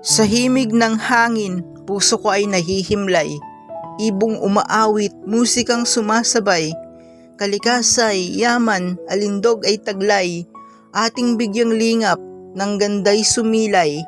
Sa himig ng hangin, puso ko ay nahihimlay. Ibong umaawit, musikang sumasabay. Kalikasay, yaman, alindog ay taglay. Ating bigyang lingap, ng ganday sumilay.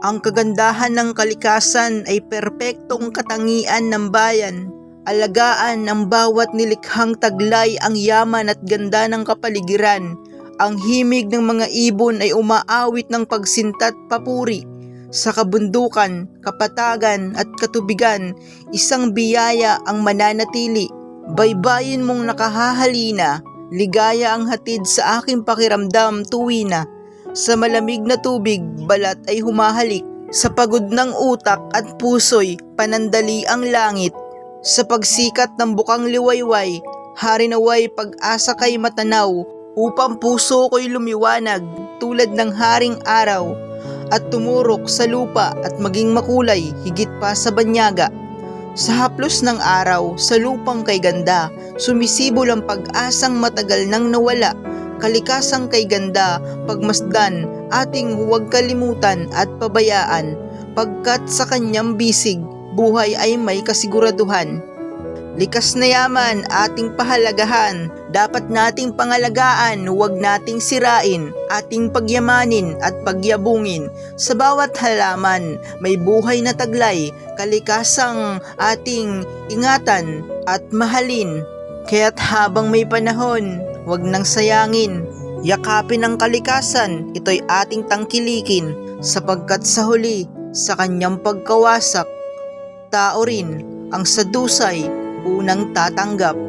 Ang kagandahan ng kalikasan ay perpektong katangian ng bayan. Alagaan ng bawat nilikhang taglay ang yaman at ganda ng kapaligiran. Ang himig ng mga ibon ay umaawit ng pagsintat papuri. Sa kabundukan, kapatagan at katubigan, isang biyaya ang mananatili. Baybayin mong nakahahalina, ligaya ang hatid sa aking pakiramdam tuwi na. Sa malamig na tubig, balat ay humahalik. Sa pagod ng utak at puso'y panandali ang langit. Sa pagsikat ng bukang liwayway, hari naway pag-asa kay matanaw, upang puso ko'y lumiwanag tulad ng haring araw, at tumurok sa lupa at maging makulay higit pa sa banyaga. Sa haplos ng araw, sa lupang kay ganda, sumisibol ang pag-asang matagal nang nawala, kalikasang kay ganda, pagmasdan, ating huwag kalimutan at pabayaan, pagkat sa kanyang bisig, buhay ay may kasiguraduhan. Likas na yaman ating pahalagahan, dapat nating pangalagaan, huwag nating sirain, ating pagyamanin at pagyabungin. Sa bawat halaman, may buhay na taglay, kalikasang ating ingatan at mahalin. Kaya't habang may panahon, huwag nang sayangin. Yakapin ang kalikasan, ito'y ating tangkilikin, sapagkat sa huli, sa kanyang pagkawasak, tao rin ang sadusay unang tatanggap.